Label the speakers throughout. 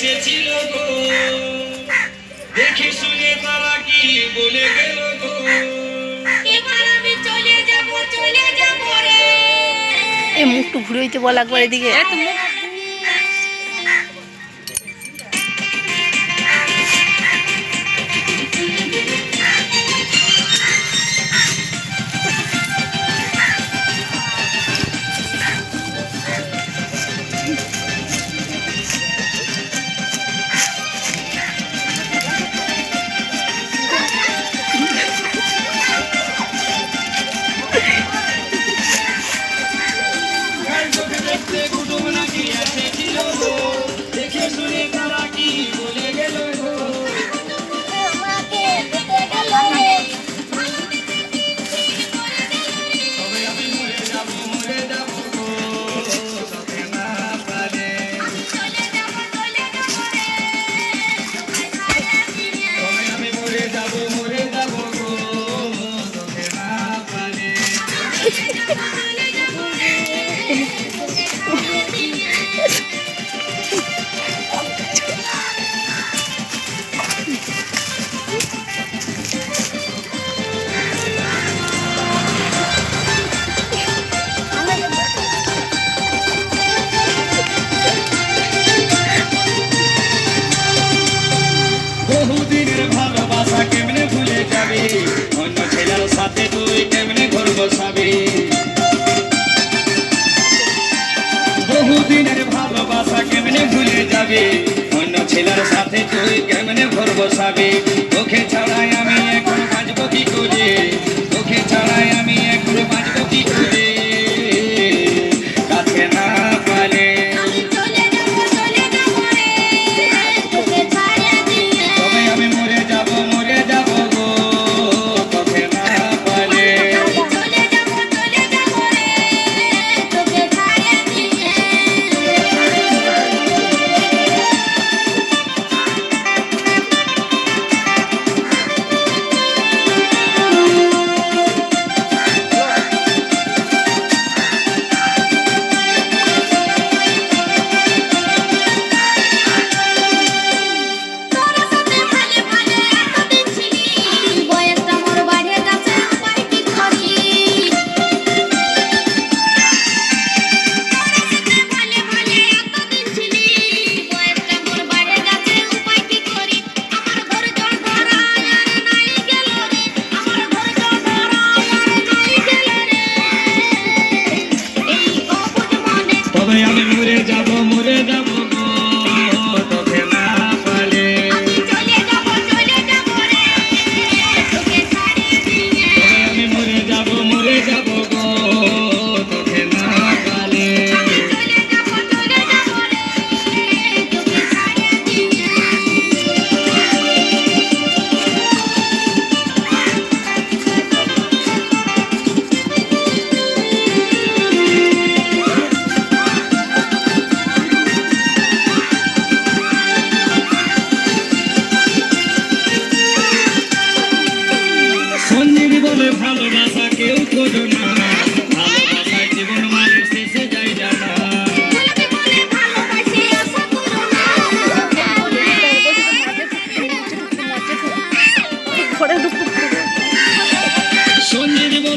Speaker 1: এসেছিল গো। দেখে শুনে তারা কি বলে গেল গো।
Speaker 2: মুখটু ঘুরে হইতে বল একবার এদিকে।
Speaker 1: মুখ বহুদিনের ভালোবাসা কেমনে ভুলে যাবে? ছেলের সাথে তুই কেমনে ভরবো সাবি? তোকে
Speaker 3: ছাড়া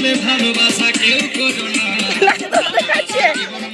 Speaker 1: বলে ভালোবাসা কেউ
Speaker 3: করো
Speaker 1: না।